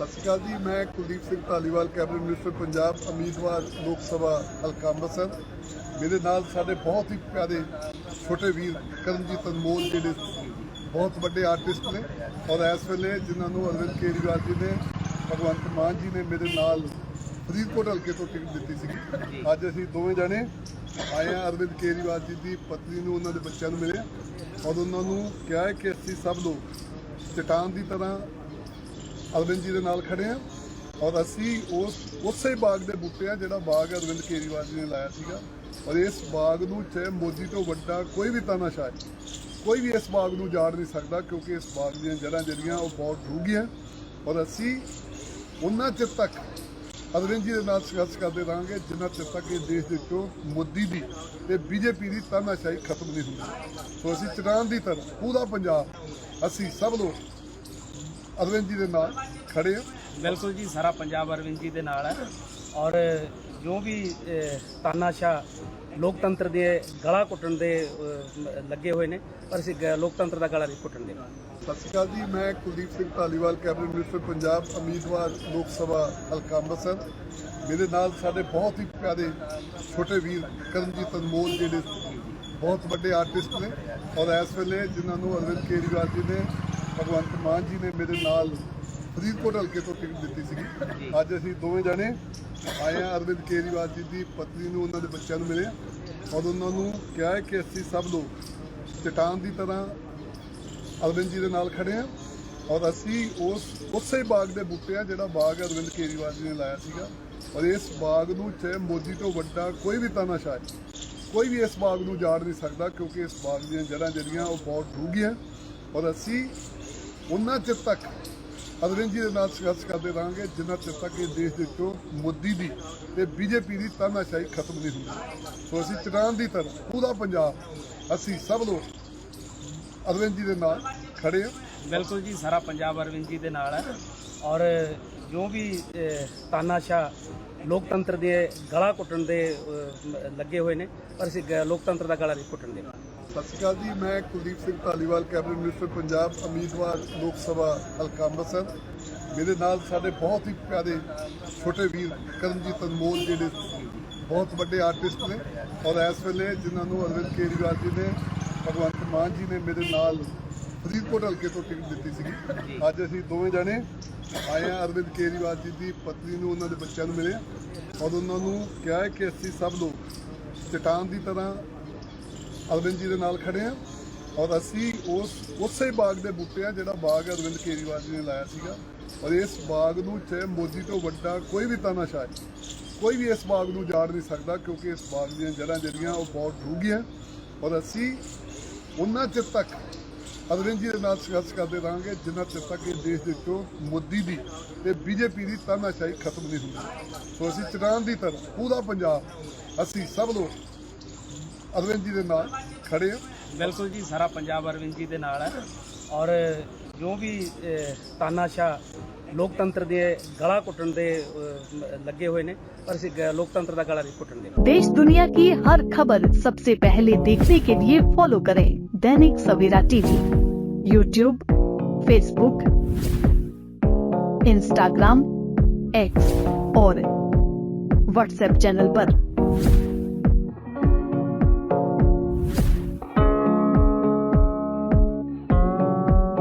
ਸਤਿ ਸ਼੍ਰੀ ਅਕਾਲ ਜੀ, ਮੈਂ ਕੁਲਦੀਪ ਸਿੰਘ ਧਾਲੀਵਾਲ, ਕੈਬਨਿਟ ਮਿਨਿਸਟਰ ਪੰਜਾਬ, ਉਮੀਦਵਾਰ ਲੋਕ ਸਭਾ, ਹਲਕਾ ਅੰਮ੍ਰਿਤਸਰ। ਮੇਰੇ ਨਾਲ ਸਾਡੇ ਬਹੁਤ ਹੀ ਪਿਆਰੇ ਛੋਟੇ ਵੀਰ ਕਰਮਜੀਤ ਅਨਮੋਲ ਜਿਹੜੇ ਬਹੁਤ ਵੱਡੇ ਆਰਟਿਸਟ ਨੇ। ਔਰ ਇਸ ਵੇਲੇ ਜਿਨ੍ਹਾਂ ਨੂੰ ਅਰਵਿੰਦ ਕੇਜਰੀਵਾਲ ਜੀ ਨੇ, ਭਗਵੰਤ ਮਾਨ ਜੀ ਨੇ ਮੇਰੇ ਨਾਲ ਫਰੀਦਕੋਟ ਹਲਕੇ ਤੋਂ ਟਿਕਟ ਦਿੱਤੀ ਸੀ। ਅੱਜ ਅਸੀਂ ਦੋਵੇਂ ਜਣੇ ਆਏ ਹਾਂ ਅਰਵਿੰਦ ਕੇਜਰੀਵਾਲ ਜੀ ਦੀ ਪਤਨੀ ਨੂੰ, ਉਹਨਾਂ ਦੇ ਬੱਚਿਆਂ ਨੂੰ ਮਿਲੇ ਔਰ ਉਹਨਾਂ ਨੂੰ ਕਿਹਾ ਕਿ ਅਸੀਂ ਸਭ ਲੋਕ ਚਟਾਨ ਦੀ ਤਰ੍ਹਾਂ ਅਰਵਿੰਦ ਜੀ ਦੇ ਨਾਲ ਖੜੇ ਆ। ਔਰ ਅਸੀਂ ਉਸ, ਉਸੇ ਬਾਗ ਦੇ ਬੂਟੇ ਆ ਜਿਹੜਾ ਬਾਗ ਅਰਵਿੰਦ ਕੇਜਰੀਵਾਲ ਜੀ ਨੇ ਲਾਇਆ ਸੀਗਾ। ਔਰ ਇਸ ਬਾਗ ਨੂੰ ਚਾਹੇ ਮੋਦੀ ਤੋਂ ਵੱਡਾ ਕੋਈ ਵੀ ਤਾਨਾਸ਼ਾਹ ਕੋਈ ਵੀ ਇਸ ਬਾਗ ਨੂੰ ਜਾੜ ਨਹੀਂ ਸਕਦਾ ਕਿਉਂਕਿ ਇਸ ਬਾਗ ਦੀਆਂ ਜੜ੍ਹਾਂ ਜਿਹੜੀਆਂ ਉਹ ਬਹੁਤ ਡੂੰਘੀਆਂ ਔਰ ਅਸੀਂ ਉਹਨਾਂ ਚਿਰ ਤੱਕ ਅਰਵਿੰਦ ਜੀ ਦੇ ਨਾਲ ਸੰਘਰਸ਼ ਕਰਦੇ ਰਹਾਂਗੇ, ਜਿੰਨਾ ਚਿਰ ਤੱਕ ਇਹ ਦੇਸ਼ ਦੇ ਵਿੱਚੋਂ ਮੋਦੀ ਦੀ ਤੇ ਬੀਜੇਪੀ ਦੀ ਤਾਨਾਸ਼ਾਹੀ ਖਤਮ ਨਹੀਂ ਹੁੰਦੀ। ਸੋ ਅਸੀਂ ਚਟਾਨ ਦੀ ਤਰ੍ਹਾਂ ਪੂਰਾ ਪੰਜਾਬ, ਅਸੀਂ ਸਭ ਲੋਕ ਅਰਵਿੰਦ ਜੀ ਦੇ ਨਾਲ ਖੜੇ ਹਾਂ। ਬਿਲਕੁਲ ਜੀ ਸਾਰਾ ਪੰਜਾਬ ਅਰਵਿੰਦ ਜੀ ਦੇ ਨਾਲ ਹੈ। ਔਰ ਜੋ ਵੀ ਅਹ, ਤਾਨਾਸ਼ਾਹ ਲੋਕਤੰਤਰ ਦੇ ਗਲਾ ਘੁੱਟਣ ਦੇ ਲੱਗੇ ਹੋਏ ਨੇ ਪਰ ਅਸੀਂ ਲੋਕਤੰਤਰ ਦਾ ਗਲਾ ਨਹੀਂ ਘੁੱਟਣ ਦੇਣਾ ਸਤਿ ਸ਼੍ਰੀ ਅਕਾਲ ਜੀ ਮੈਂ ਕੁਲਦੀਪ ਸਿੰਘ ਧਾਲੀਵਾਲ ਕੈਬਨਿਟ ਮਿਨਿਸਟਰ ਪੰਜਾਬ ਉਮੀਦਵਾਰ ਲੋਕ ਸਭਾ ਹਲਕਾ ਅੰਮ੍ਰਿਤਸਰ। ਮੇਰੇ ਨਾਲ ਸਾਡੇ ਬਹੁਤ ਹੀ ਪਿਆਰੇ ਛੋਟੇ ਵੀਰ ਕਰਮਜੀਤ ਅਨਮੋਲ ਜਿਹੜੇ ਬਹੁਤ ਵੱਡੇ ਆਰਟਿਸਟ ਨੇ। ਔਰ ਇਸ ਵੇਲੇ ਜਿਨ੍ਹਾਂ ਨੂੰ ਅਰਵਿੰਦ ਕੇਜਰੀਵਾਲ ਜੀ ਨੇ ਭਗਵੰਤ ਮਾਨ ਜੀ ਨੇ ਮੇਰੇ ਨਾਲ ਫਰੀਦਕੋਟ ਹਲਕੇ ਤੋਂ ਟਿਕਟ ਦਿੱਤੀ ਸੀ ਅੱਜ ਅਸੀਂ ਦੋਵੇਂ ਜਣੇ ਆਏ ਹਾਂ ਅਰਵਿੰਦ ਕੇਜਰੀਵਾਲ ਜੀ ਦੀ ਪਤਨੀ ਨੂੰ ਉਹਨਾਂ ਦੇ ਬੱਚਿਆਂ ਨੂੰ ਮਿਲੇ ਔਰ ਉਹਨਾਂ ਨੂੰ ਕਿਹਾ ਹੈ ਕਿ ਅਸੀਂ ਸਭ ਲੋਕ ਚਟਾਨ ਦੀ ਤਰ੍ਹਾਂ ਅਰਵਿੰਦ ਜੀ ਦੇ ਨਾਲ ਖੜੇ ਆ ਔਰ ਅਸੀਂ ਉਸ ਉਸੇ ਬਾਗ ਦੇ ਬੂਟੇ ਆ ਜਿਹੜਾ ਬਾਗ ਅਰਵਿੰਦ ਕੇਜਰੀਵਾਲ ਜੀ ਨੇ ਲਾਇਆ ਸੀਗਾ। ਔਰ ਇਸ ਬਾਗ ਨੂੰ ਚਾਹੇ ਮੋਦੀ ਤੋਂ ਵੱਡਾ ਕੋਈ ਵੀ ਤਾਨਾਸ਼ਾਹ ਕੋਈ ਵੀ ਇਸ ਬਾਗ ਨੂੰ ਜਾੜ ਨਹੀਂ ਸਕਦਾ ਕਿਉਂਕਿ ਇਸ ਬਾਗ ਦੀਆਂ ਜੜ੍ਹਾਂ ਜਿਹੜੀਆਂ ਉਹ ਬਹੁਤ ਡੂੰਘੀਆਂ ਔਰ ਅਸੀਂ ਉਹਨਾਂ ਚਿਰ ਤੱਕ ਅਰਵਿੰਦ ਜੀ ਦੇ ਨਾਲ ਸੰਘਰਸ਼ ਕਰਦੇ ਰਹਾਂਗੇ ਜਿੰਨਾ ਚਿਰ ਤੱਕ ਇਹ ਦੇਸ਼ ਦੇ ਵਿੱਚੋਂ ਮੋਦੀ ਦੀ ਤੇ ਬੀਜੇਪੀ ਦੀ ਤਾਨਾਸ਼ਾਹੀ ਖਤਮ ਨਹੀਂ ਹੁੰਦੀ। ਸੋ ਅਸੀਂ ਚਟਾਨ ਦੀ ਤਰ੍ਹਾਂ ਪੂਰਾ ਪੰਜਾਬ ਅਸੀਂ ਸਭ ਲੋਕ ਅਰਵਿੰਦ ਜੀ ਦੇ ਨਾਲ ਖੜੇ ਹਾਂ। ਬਿਲਕੁਲ ਜੀ ਸਾਰਾ ਪੰਜਾਬ ਅਰਵਿੰਦ ਜੀ ਦੇ ਨਾਲ ਹੈ। ਔਰ ਜੋ ਵੀ ਅਹ, ਤਾਨਾਸ਼ਾਹ ਲੋਕਤੰਤਰ ਦੇ ਗਲਾ ਘੁੱਟਣ ਦੇ ਅਹ, ਲੱਗੇ ਹੋਏ ਨੇ ਪਰ ਅਸੀਂ ਗ- ਲੋਕਤੰਤਰ ਦਾ ਗਲਾ ਨਹੀਂ ਘੁੱਟਣ ਦੇ। ਸਤਿ ਸ਼੍ਰੀ ਅਕਾਲ ਜੀ, ਮੈਂ ਕੁਲਦੀਪ ਸਿੰਘ ਧਾਲੀਵਾਲ, ਕੈਬਨਿਟ ਮਿਨਿਸਟਰ ਪੰਜਾਬ, ਉਮੀਦਵਾਰ ਲੋਕ ਸਭਾ ਹਲਕਾ ਅੰਮ੍ਰਿਤਸਰ। ਮੇਰੇ ਨਾਲ ਸਾਡੇ ਬਹੁਤ ਹੀ ਪਿਆਰੇ ਛੋਟੇ ਵੀਰ ਕਰਮਜੀਤ ਅਨਮੋਲ ਜਿਹੜੇ ਬਹੁਤ ਵੱਡੇ ਆਰਟਿਸਟ ਨੇ ਔਰ ਇਸ ਵੇਲੇ ਜਿਨ੍ਹਾਂ ਨੂੰ ਅਰਵਿੰਦ ਕੇਜਰੀਵਾਲ ਜੀ ਨੇ, ਭਗਵੰਤ ਮਾਨ ਜੀ ਨੇ ਮੇਰੇ ਨਾਲ ਫਰੀਦਕੋਟ ਹਲਕੇ ਤੋਂ ਟਿਕਟ ਦਿੱਤੀ ਸੀਗੀ। ਅੱਜ ਅਸੀਂ ਦੋਵੇਂ ਜਾਣੇ ਆਏ ਹਾਂ ਅਰਵਿੰਦ ਕੇਜਰੀਵਾਲ ਜੀ ਦੀ ਪਤਨੀ ਨੂੰ, ਉਹਨਾਂ ਦੇ ਬੱਚਿਆਂ ਨੂੰ ਮਿਲੇ। ਔਰ ਉਹਨਾਂ ਨੂੰ ਕਿਹਾ ਕਿ ਅਸੀਂ ਸਭ ਲੋਕ ਚਟਾਨ ਦੀ ਤਰ੍ਹਾਂ ਅਰਵਿੰਦ ਜੀ ਦੇ ਨਾਲ ਖੜੇ ਆ। ਔਰ ਅਸੀਂ ਉਸ, ਉਸੇ ਬਾਗ ਦੇ ਬੂਟੇ ਆ ਜਿਹੜਾ ਬਾਗ ਅਰਵਿੰਦ ਕੇਜਰੀਵਾਲ ਜੀ ਨੇ ਲਾਇਆ ਸੀਗਾ। ਔਰ ਇਸ ਬਾਗ ਨੂੰ ਚਾਹੇ ਮੋਦੀ ਤੋਂ ਵੱਡਾ ਕੋਈ ਵੀ ਤਾਨਾਸ਼ਾਹ, ਕੋਈ ਵੀ ਇਸ ਬਾਗ ਨੂੰ ਜਾੜ ਨਹੀਂ ਸਕਦਾ ਕਿਉਂਕਿ ਇਸ ਬਾਗ ਦੀਆਂ ਜੜ੍ਹਾਂ ਜਿਹੜੀਆਂ ਉਹ ਬਹੁਤ ਡੂੰਘੀਆਂ। ਔਰ ਅਸੀਂ ਉਹਨਾਂ ਚਿਰ ਤੱਕ ਅਰਵਿੰਦ ਜੀ ਦੇ ਨਾਲ ਸੰਘਰਸ਼ ਕਰਦੇ ਰਹਾਂਗੇ ਜਿੰਨਾ ਚਿਰ ਤੱਕ ਇਹ ਦੇਸ਼ ਦੇ ਵਿੱਚੋਂ ਮੋਦੀ ਦੀ ਤੇ ਬੀਜੇਪੀ ਦੀ ਤਾਨਾਸ਼ਾਹੀ ਖਤਮ ਨਹੀਂ ਹੁੰਦੀ। ਸੋ ਅਸੀਂ ਚਟਾਨ ਦੀ ਤਰ੍ਹਾਂ ਪੂਰਾ ਪੰਜਾਬ, ਅਸੀਂ ਸਭ ਲੋਕ ਅਰਵਿੰਦ ਜੀ ਦੇ ਨਾਲ ਖੜੇ ਹਾਂ ਬਿਲਕੁਲ ਜੀ ਸਾਰਾ ਪੰਜਾਬ ਅਰਵਿੰਦ ਜੀ ਦੇ ਨਾਲ ਹੈ ਔਰ ਜੋ ਵੀ ਅਹ, ਤਾਨਾਸ਼ਾਹ ਲੋਕਤੰਤਰ ਦੇ ਗਲਾ ਘੁੱਟਣ ਦੇ ਅਹ, ਲੱਗੇ ਹੋਏ ਨੇ ਪਰ ਅਸੀਂ ਗ- ਲੋਕਤੰਤਰ ਦਾ ਗਲਾ ਨਹੀਂ ਘੁੱਟਣ ਦੇਣਾ देश दुनिया की हर खबर सबसे पहले देखने के लिए फॉलो करें Dainik Savera TV YouTube Facebook Instagram X और व्हाट्सएप चैनल पर।